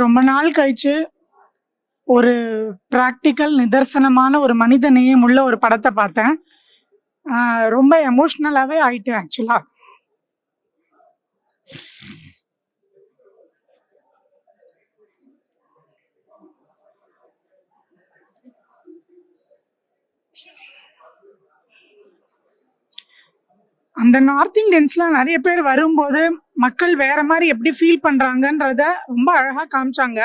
ரொம்ப நாள் கழிச்சு ஒரு ப்ராக்டிக்கல் நிதர்சனமான ஒரு மனித நேயம் உள்ள ஒரு படத்தை பார்த்தேன். ரொம்ப எமோஷ்னலாகவே ஆயிட்டேன் ஆக்சுவலாக அந்த நார்த் இந்தியன்ஸ்லாம் நிறைய பேர் வரும்போது மக்கள் வேற மாதிரி எப்படி ஃபீல் பண்றாங்கன்றத ரொம்ப அழகா காமிச்சாங்க.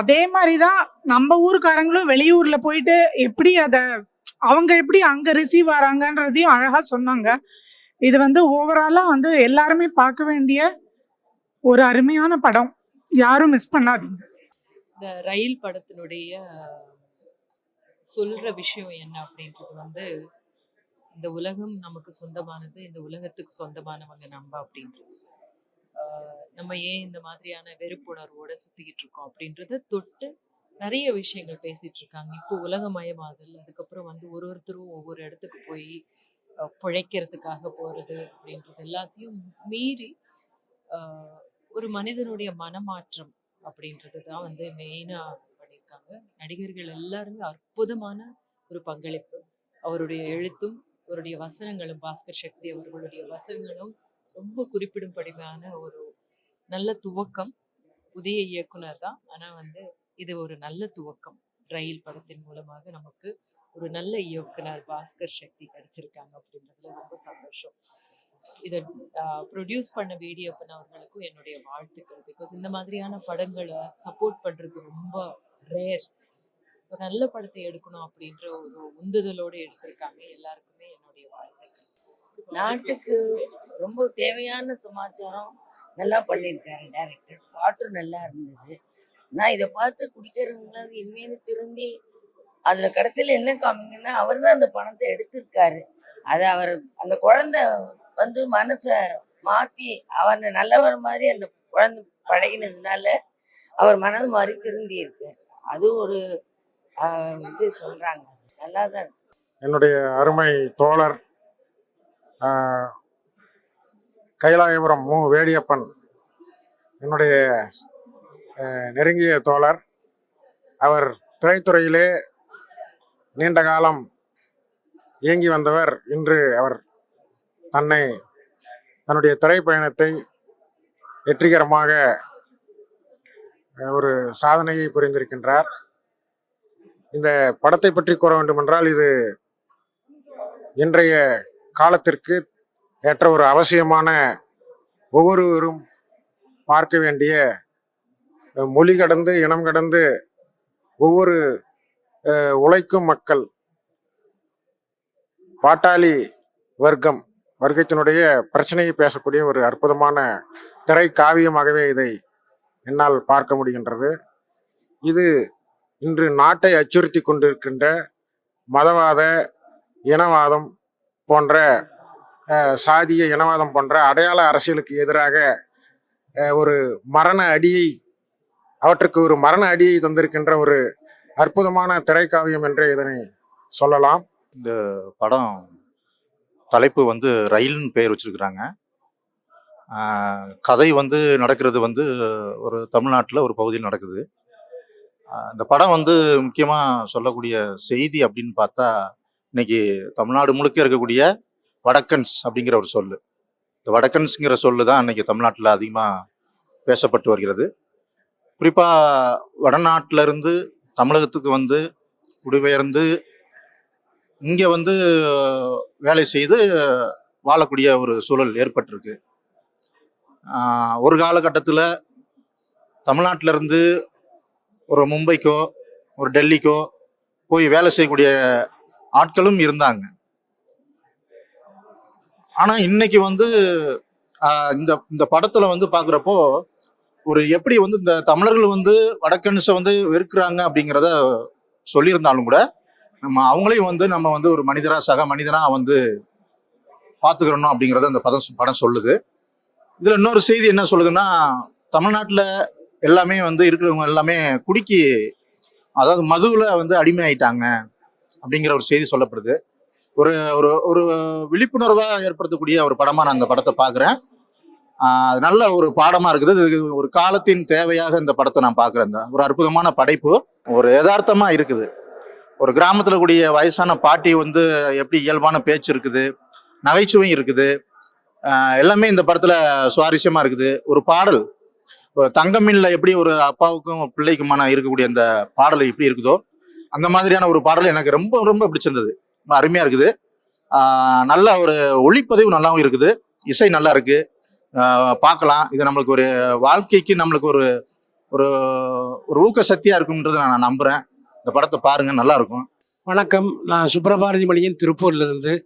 அதே மாதிரி தான் நம்ம ஊருக்காரங்களும் வெளியூர்ல போயிட்டு எப்படி அதை அவங்க எப்படி அங்க ரிசீவ் ஆறாங்கன்றதையும் அழகா சொன்னாங்க. இது வந்து ஓவராலா வந்து எல்லாருமே பார்க்க வேண்டிய ஒரு அருமையான படம். யாரும் மிஸ் பண்ணாதீங்க. இந்த ரயில் படத்தினுடைய சொல்ற விஷயம் என்ன அப்படின்றது வந்து இந்த உலகம் நமக்கு சொந்தமானது இந்த உலகத்துக்கு சொந்தமானவங்க நம்ம அப்படின்றது. நம்ம ஏன் இந்த மாதிரியான வெறுப்புணர்வோட சுத்திக்கிட்டு இருக்கோம் அப்படின்றத தொட்டு நிறைய விஷயங்கள் பேசிட்டு இருக்காங்க. இப்போ உலகமயமாதல் அதுக்கப்புறம் வந்து ஒரு ஒருத்தரும் ஒவ்வொரு இடத்துக்கு போய் பிழைக்கிறதுக்காக போறது அப்படின்றது எல்லாத்தையும் மீறி ஒரு மனிதனுடைய மனமாற்றம் அப்படின்றது தான் வந்து மெயினாக பண்ணியிருக்காங்க. நடிகர்கள் எல்லாருமே அற்புதமான ஒரு பங்களிப்பு. அவருடைய எழுத்தும் அவருடைய வசனங்களும் பாஸ்கர் சக்தி அவர்களுடைய வசனங்களும் ரொம்ப குறிப்பிடும்படியான ஒரு நல்ல துவக்கம். புதிய இயக்குனர் தான். ஆனால் வந்து இது ஒரு நல்ல துவக்கம். ரயில் படத்தின் மூலமாக நமக்கு ஒரு நல்ல இயக்குனர் பாஸ்கர் சக்தி கிடைச்சிருக்காங்க அப்படின்றதுல ரொம்ப சந்தோஷம். இதை ப்ரொடியூஸ் பண்ண வீடியோப்பன் அவர்களுக்கும் என்னுடைய வாழ்த்துக்கள். பிகாஸ் இந்த மாதிரியான படங்களை சப்போர்ட் பண்ணுறது ரொம்ப ரேர் ஒரு நல்ல படத்தை எடுக்கணும் அப்படின்ற ஒரு உந்துதலோடு எடுத்திருக்காங்க எல்லாருக்கும். என்னுடைய வாழ்த்துக்கள் நாட்டுக்கு ரொம்ப தேவையான சமாச்சாரம் நல்லா பண்ணியிருக்காரு டேரக்டர் பாட்டும் நல்லா இருந்தது. நான் இதை பார்த்து குடிக்கிறவங்களாம் இனிமேல் திரும்பி அதில் கடைசியில் என்ன காமிங்கன்னா அவர் தான் அந்த பணத்தை எடுத்திருக்காரு. அது அவர் அந்த குழந்தை வந்து மனசை மாற்றி அவனை நல்லவர் மாதிரி அந்த குழந்தை பழகினதுனால அவர் மனது மாறி திருந்தி இருக்கு அது ஒரு இது சொல்கிறாங்க நல்லா தான் இருக்கு. என்னுடைய அருமை தோழர் கைலாயபுரம் மு. வேடியப்பன் என்னுடைய நெருங்கிய தோழர். அவர் திரைத்துறையிலே நீண்ட காலம் இயங்கி வந்தவர். இன்று அவர் தன்னை தன்னுடைய திரைப்பயணத்தை வெற்றிகரமாக ஒரு சாதனையை புரிந்திருக்கின்றார். இந்த படத்தை பற்றி கூற வேண்டுமென்றால் இது இன்றைய காலத்திற்கு ஏற்ற ஒரு அவசியமான ஒவ்வொருவரும் பார்க்க வேண்டிய மொழி கடந்து இனம் கடந்து ஒவ்வொரு உழைக்கும் மக்கள் பாட்டாளி வர்க்கம் வர்க்கத்தினுடைய பிரச்சனையை பேசக்கூடிய ஒரு அற்புதமான திரை காவியமாகவே இதை என்னால் பார்க்க முடிகின்றது. இது இன்று நாட்டை அச்சுறுத்தி கொண்டிருக்கின்ற மதவாத இனவாதம் போன்ற சாதிய இனவாதம் போன்ற அடையாள அரசியலுக்கு எதிராக ஒரு மரண அடியை அவற்றுக்கு ஒரு மரண அடியை தந்திருக்கின்ற ஒரு அற்புதமான திரைக்காவியம் என்றே இதனை சொல்லலாம். இந்த படம் தலைப்பு வந்து ரயில்னு பெயர் வச்சிருக்கிறாங்க. கதை வந்து நடக்கிறது வந்து ஒரு தமிழ்நாட்டில் ஒரு பகுதியில் நடக்குது. இந்த படம் வந்து முக்கியமாக சொல்லக்கூடிய செய்தி அப்படின்னு பார்த்தா இன்னைக்கு தமிழ்நாடு முழுக்க இருக்கக்கூடிய வடக்கன்ஸ் அப்படிங்கிற ஒரு சொல் இந்த வடக்கன்ஸுங்கிற சொல்லு தான் இன்னைக்கு தமிழ்நாட்டில் அதிகமாக பேசப்பட்டு வருகிறது. குறிப்பாக வடநாட்டிலிருந்து தமிழகத்துக்கு வந்து குடிபெயர்ந்து இங்கே வந்து வேலை செய்து வாழக்கூடிய ஒரு சூழல் ஏற்பட்டிருக்கு. ஒரு காலகட்டத்தில் தமிழ்நாட்டிலேருந்து ஒரு மும்பைக்கோ ஒரு டெல்லிக்கோ போய் வேலை செய்யக்கூடிய ஆட்களும் இருந்தாங்க. ஆனால் இன்னைக்கு வந்து இந்த இந்த படத்தில் வந்து பார்க்குறப்போ ஒரு எப்படி வந்து இந்த தமிழர்கள் வந்து வடக்கன்ஸை வந்து வெறுக்கிறாங்க அப்படிங்கிறத சொல்லியிருந்தாலும் கூட நம்ம அவங்களையும் வந்து நம்ம வந்து ஒரு மனிதரா சக மனிதனா வந்து பார்த்துக்கிறணும் அப்படிங்கிறத அந்த படம் படம் சொல்லுது. இதுல இன்னொரு செய்தி என்ன சொல்லுதுன்னா தமிழ்நாட்டில் எல்லாமே வந்து இருக்கிறவங்க எல்லாமே குடிக்கி அதாவது மதுவில் வந்து அடிமை ஆயிட்டாங்க அப்படிங்கிற ஒரு செய்தி சொல்லப்படுது. ஒரு ஒரு ஒரு விழிப்புணர்வை ஏற்படுத்தக்கூடிய ஒரு படமா நான் அந்த படத்தை பார்க்குறேன். நல்ல ஒரு பாடமா இருக்குது. இது ஒரு காலத்தின் தேவையாக இந்த படத்தை நான் பார்க்குறேன். இந்த ஒரு அற்புதமான படைப்பு. ஒரு யதார்த்தமா இருக்குது. ஒரு கிராமத்துல கூடிய வயசான பாட்டி வந்து எப்படி இயல்பான பேச்சு இருக்குது. நகைச்சுவையும் இருக்குது. எல்லாமே இந்த படத்துல சுவாரஸ்யமா இருக்குது. ஒரு பாடல். ஒரு தங்கமில்ல எப்படி ஒரு அப்பாவுக்கும் பிள்ளைக்குமான இருக்கக்கூடிய அந்த பாடல் எப்படி இருக்குதோ அந்த மாதிரியான ஒரு பாடல் எனக்கு ரொம்ப ரொம்ப பிடிச்சிருந்தது. ரொம்ப அருமையா இருக்குது. நல்ல ஒரு ஒளிப்பதிவு நல்லாவும் இருக்குது. இசை நல்லா இருக்கு. பார்க்கலாம். இது நம்மளுக்கு ஒரு வாழ்க்கைக்கு நம்மளுக்கு ஒரு ஒரு ஒரு ஊக்க சக்தியா இருக்கும்ன்றதை நான் நம்புறேன். இந்த படத்தை பாருங்க நல்லா இருக்கும். வணக்கம். நான் சுப்பிரபாரதி மணியன் திருப்பூர்லேருந்து.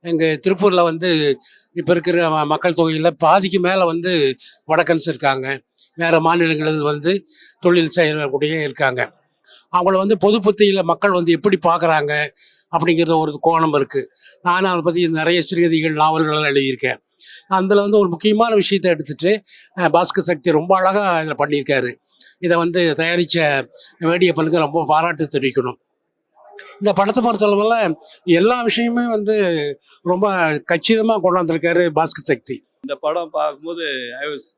எங்கள் திருப்பூரில் வந்து இப்போ இருக்கிற ம- மக்கள் தொகையில் பாதிக்கு மேலே வந்து வடக்கன்ஸ் இருக்காங்க. வேறு மாநிலங்களில் வந்து தொழில் செய்யக்கூடிய இருக்காங்க. அவங்கள வந்து பொது புத்தியில் மக்கள் வந்து எப்படி பார்க்குறாங்க அப்படிங்கிறது ஒரு கோணம் இருக்குது நானும் அதை பற்றி நிறைய சிறுகதைகள் நாவல்கள் எழுதியிருக்கேன். அதில் வந்து ஒரு முக்கியமான விஷயத்தை எடுத்துட்டு பாஸ்கர் சக்தி ரொம்ப அழகாக இதில் பண்ணியிருக்காரு. இதை வந்து தயாரித்த வேடியப்பனுக்கு ரொம்ப பாராட்டு தெரிவிக்கணும். இந்த படத்தை பொறுத்தளவில் எல்லா விஷயமுமே வந்து ரொம்ப கச்சிதமாக கொண்டு வந்திருக்காரு பாஸ்கர் சக்தி. இந்த படம் பார்க்கும்போது I was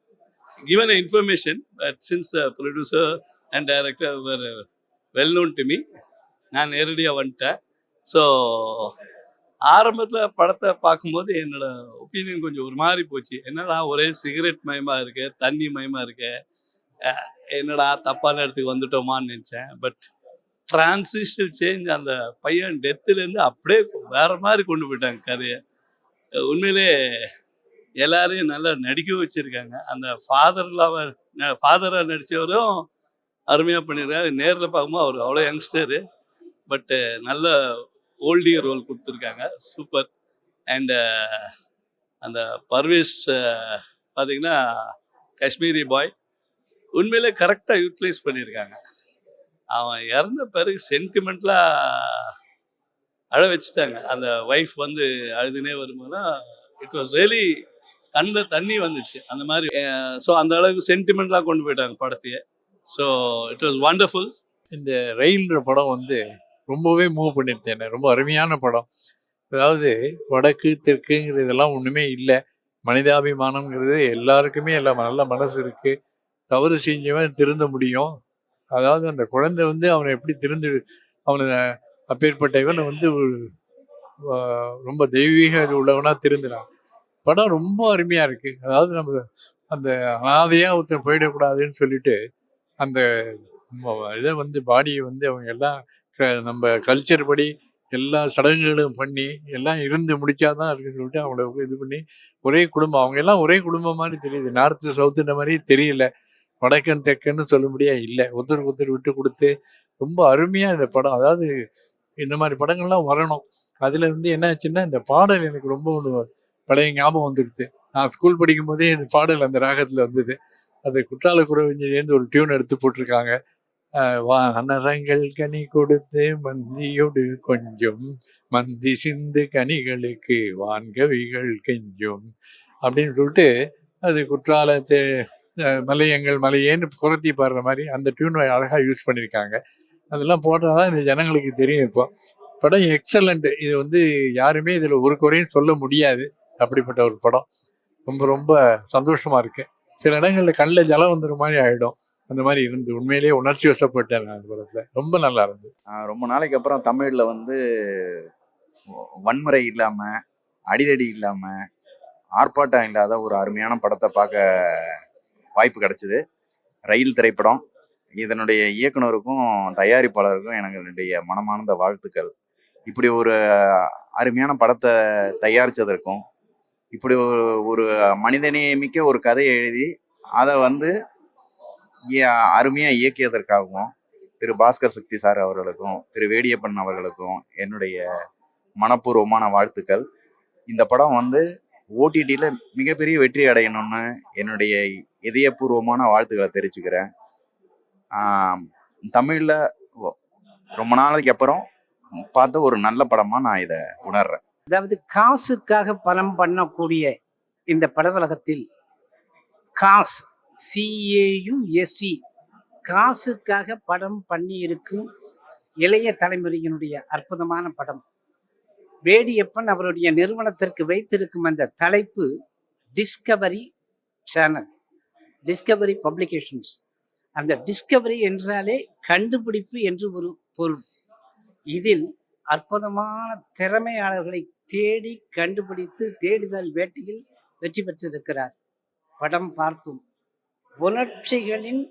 given information but since producer and director well known to me நான் நேரடியாக வந்துட்டேன். ஸோ ஆரம்பத்தில் படத்தை பார்க்கும்போது என்னோட ஒப்பீனியன் கொஞ்சம் ஒரு மாதிரி போச்சு. என்னடா ஒரே சிகரெட் மயமாக இருக்கு தண்ணி மயமாக இருக்கு என்னடா தப்பான இடத்துக்கு வந்துட்டோமான்னு நினச்சேன். பட் டிரான்சிஷனல் சேஞ்ச் அந்த பையன் டெத்துலேருந்து அப்படியே வேற மாதிரி கொண்டு போயிட்டாங்க கதையை. உண்மையிலே எல்லாரையும் நல்லா நடிக்க வச்சுருக்காங்க. அந்த ஃபாதர்லாவை ஃபாதராக நடித்தவரும் அருமையாக பண்ணியிருக்காரு நேரில் பார்க்கும்போது அவர் அவ்வளோ யங்ஸ்டரு பட்டு நல்ல ஓல்டிய ரோல் கொடுத்துருக்காங்க. சூப்பர் அண்டு அந்த பர்வேஷ் பார்த்தீங்கன்னா காஷ்மீரி பாய் உண்மையிலே கரெக்டாக யூட்டிலைஸ் பண்ணியிருக்காங்க அவன் இறந்த பிறகு சென்டிமெண்ட்லாம் அழ வச்சுட்டாங்க. அந்த ஒய்ஃப் வந்து அழுதுனே வரும்போதுனா இட் வாஸ் ரியலி கண்ணில் தண்ணி வந்துச்சு. அந்த மாதிரி ஸோ அந்த அளவுக்கு சென்டிமெண்ட்லாம் கொண்டு போயிட்டாங்க படத்தையே. ஸோ இட் வாஸ் வண்டர்ஃபுல் இந்த ரயில்ன்ற படம் வந்து ரொம்பவே மூவ் பண்ணியிருந்தேன் ரொம்ப அருமையான படம். அதாவது வடக்கு தெற்குங்கிறது இதெல்லாம் ஒன்றுமே இல்லை. மனிதாபிமானம்ங்கிறது எல்லாருக்குமே எல்லாம் நல்ல மனசு இருக்குது தவறு செஞ்சவன் திருந்த முடியும். அதாவது அந்த குழந்தை வந்து அவனை எப்படி திருந்து அவனை அப்பேற்பட்ட இவனை வந்து ரொம்ப தெய்வீக உள்ளவனாக திருந்தினான். படம் ரொம்ப அருமையாக இருக்குது அதாவது நம்ம அந்த அனாதையாக ஒருத்தன் போயிடக்கூடாதுன்னு சொல்லிட்டு அந்த இதை வந்து பாடியை வந்து அவங்க எல்லாம் க- நம்ம கல்ச்சர் படி எல்லா சடங்குகளும் பண்ணி எல்லாம் இருந்து முடிச்சாதான் இருக்குன்னு சொல்லிட்டு அவங்கள இது பண்ணி ஒரே குடும்பம் அவங்க எல்லாம் ஒரே குடும்பம் மாதிரி தெரியுது. நார்த்து சவுத்துன்ற மாதிரி தெரியல. வடக்கன் தெற்கன்னு சொல்ல முடியா இல்லை. ஒருத்தருக்கு ஒருத்தர் விட்டு கொடுத்து ரொம்ப அருமையாக இந்த படம் அதாவது இந்த மாதிரி படங்கள்லாம் வரணும். அதில் வந்து என்ன ஆச்சுன்னா இந்த பாடல் எனக்கு ரொம்ப ஒன்று பழைய ஞாபகம் வந்துடுது. நான் ஸ்கூல் படிக்கும் போதே இந்த பாடல் அந்த ராகத்தில் வந்தது. அது குற்றால குறவஞ்சிலேருந்து ஒரு டியூன் எடுத்து போட்டிருக்காங்க. வா வானரங்கள் கனி கொடுத்து மந்தியோடு கொஞ்சம். மந்தி சிந்து கனிகளுக்கு வான்கவிகள் கெஞ்சும். அப்படின்னு சொல்லிட்டு அது குற்றாலத்தை மலையங்கள் மலையேன்னு குரத்தி பாடுற மாதிரி அந்த டியூனை அழகாக யூஸ் பண்ணியிருக்காங்க. அதெல்லாம் போட்டால் தான் இந்த ஜனங்களுக்கு தெரியும் இப்போ. படம் எக்ஸலண்ட் இது வந்து யாருமே இதில் ஒரு குறையும் சொல்ல முடியாது. அப்படிப்பட்ட ஒரு படம். ரொம்ப ரொம்ப சந்தோஷமாக இருக்குது சில இடங்கள்ல கண்ணில் ஜலம் வந்துற மாதிரி ஆயிடும். அந்த மாதிரி இருந்து. உண்மையிலேயே உணர்ச்சி வசப்பட்டேன் நான் அந்த படத்துல. ரொம்ப நல்லா இருந்தது. ரொம்ப நாளைக்கு அப்புறம் தமிழ்ல வந்து வன்முறை இல்லாம அடிதடி இல்லாம ஆர்ப்பாட்டம் இல்லாத ஒரு அருமையான படத்தை பார்க்க வாய்ப்பு கிடைச்சிது. ரயில் திரைப்படம். இதனுடைய இயக்குனருக்கும் தயாரிப்பாளருக்கும் எனக்கு என்னுடைய மனமார்ந்த வாழ்த்துக்கள். இப்படி ஒரு அருமையான படத்தை தயாரித்ததற்கும் இப்படி ஒரு ஒரு மனிதநேயமிக்க ஒரு கதையை எழுதி அதை வந்து அருமையாக இயக்கியதற்காகவும் திரு பாஸ்கர் சக்தி சார் அவர்களுக்கும் திரு வேடியப்பன் அவர்களுக்கும் என்னுடைய மனப்பூர்வமான வாழ்த்துக்கள். இந்த படம் வந்து ஓடிடியில் மிகப்பெரிய வெற்றி அடையணும்னு என்னுடைய இதயபூர்வமான வாழ்த்துக்களை தெரிவிச்சுக்கிறேன். தமிழில் ரொம்ப நாளைக்கு அப்புறம் பார்த்த ஒரு நல்ல படமாக நான் இதை உணர்றேன். அதாவது காசுக்காக பணம் பண்ணக்கூடிய இந்த படவலகத்தில் காஸ் சிஏயுஎஸ்சி காசுக்காக படம் பண்ணி இருக்கும் இளைய தலைமுறையினுடைய அற்புதமான படம். வேடியப்பன் அவருடைய நிறுவனத்திற்கு வைத்திருக்கும் அந்த தலைப்பு டிஸ்கவரி சேனல் டிஸ்கவரி பப்ளிகேஷன்ஸ் அந்த டிஸ்கவரி என்றாலே கண்டுபிடிப்பு என்று ஒரு பொருள். இதில் அற்புதமான திறமையாளர்களை தேடி கண்டுபிடித்து தேடுதல் வேட்டையில் வெற்றி பெற்றிருக்கிறார். படம் பார்த்தும் உணர்ச்சிகளின்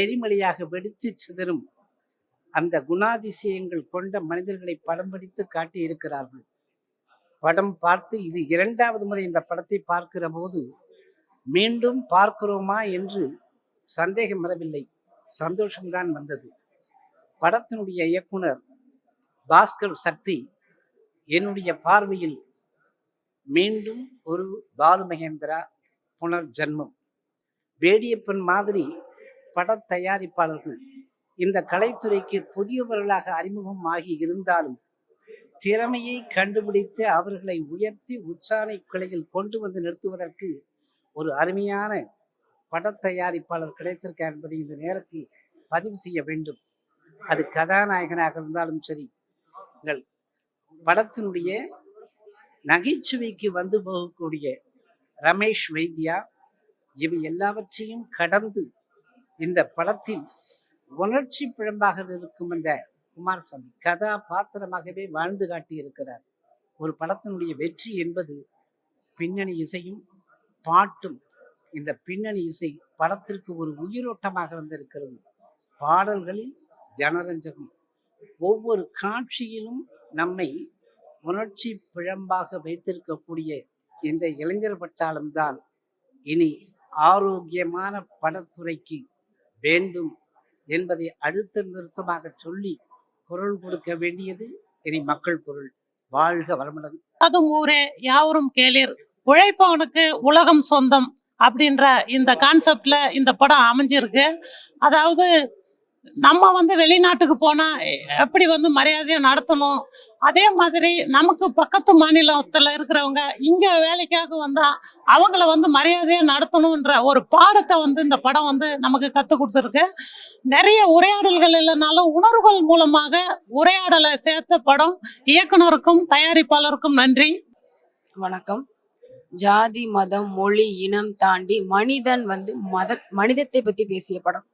எரிமலையாக வெடித்து சிதறும் அந்த குணாதிசயங்கள் கொண்ட மனிதர்களை படம் பிடித்து காட்டியிருக்கிறார்கள். படம் பார்த்து இது இரண்டாவது முறை இந்த படத்தை பார்க்கிற போது மீண்டும் பார்க்கிறோமா என்று சந்தேகம் வரவில்லை. சந்தோஷம்தான் வந்தது. படத்தினுடைய இயக்குனர் பாஸ்கர் சக்தி என்னுடைய பார்வையில் மீண்டும் ஒரு பாலு மகேந்திரா புனர் ஜன்மம் வேடியப்பன் மாதிரி பட தயாரிப்பாளர்கள் இந்த கலைத்துறைக்கு புதியவர்களாக அறிமுகம் ஆகி இருந்தாலும் திறமையை கண்டுபிடித்து அவர்களை உயர்த்தி உச்சாணை கிளையில் கொண்டு வந்து நிறுத்துவதற்கு ஒரு அருமையான பட தயாரிப்பாளர் கிடைத்திருக்கார் என்பதை இந்த நேரத்தில் பதிவு செய்ய வேண்டும். அது கதாநாயகனாக இருந்தாலும் சரி உங்கள் படத்தினுடைய நகைச்சுவைக்கு வந்து போகக்கூடிய ரமேஷ் வைத்யா இவை எல்லாவற்றையும் கடந்து இந்த படத்தில் உணர்ச்சி பிழம்பாக இருக்கும் அந்த குமாரசாமி கதாபாத்திரமாகவே வாழ்ந்து காட்டியிருக்கிறார். ஒரு படத்தினுடைய வெற்றி என்பது பின்னணி இசையும் பாட்டும். இந்த பின்னணி இசை படத்திற்கு ஒரு உயிரோட்டமாக வந்திருக்கிறது. பாடல்களில் ஜனரஞ்சகம். ஒவ்வொரு காட்சியிலும் நம்மை உணர்ச்சி பிழம்பாக வைத்திருக்கக்கூடிய இந்த இளைஞர் பட்டாளம்தான் இனி ஆரோக்கியமான படத்துறைக்கு வேண்டும் என்பதை அழுத்த நிறுத்தமாக சொல்லி குரல் கொடுக்க வேண்டியது இனி மக்கள் குரல். வாழ்க வளமுடன். அதுவும் ஊரே யாவரும் கேளீர். உழைப்பவனுக்கு உலகம் சொந்தம் அப்படின்ற இந்த கான்செப்ட்ல இந்த படம் அமைஞ்சிருக்கு. அதாவது நம்ம வந்து வெளிநாட்டுக்கு போனா எப்படி வந்து மரியாதையை நடத்தணும்? அதே மாதிரி நமக்கு பக்கத்து மாநிலத்துல இருக்கிறவங்க இங்க வேலைக்காக வந்தா அவங்கள வந்து மரியாதையை நடத்தணும்ன்ற ஒரு பாடத்தை வந்து இந்த படம் வந்து நமக்கு கத்து கொடுத்துருக்கு. நிறைய உரையாடல்கள் இல்லைனாலும் உணர்வுகள் மூலமாக உரையாடலை சேர்த்த படம் இயக்குனருக்கும் தயாரிப்பாளருக்கும் நன்றி. வணக்கம். ஜாதி மதம் மொழி இனம் தாண்டி மனிதன் வந்து மத மனிதத்தை பத்தி பேசிய படம்.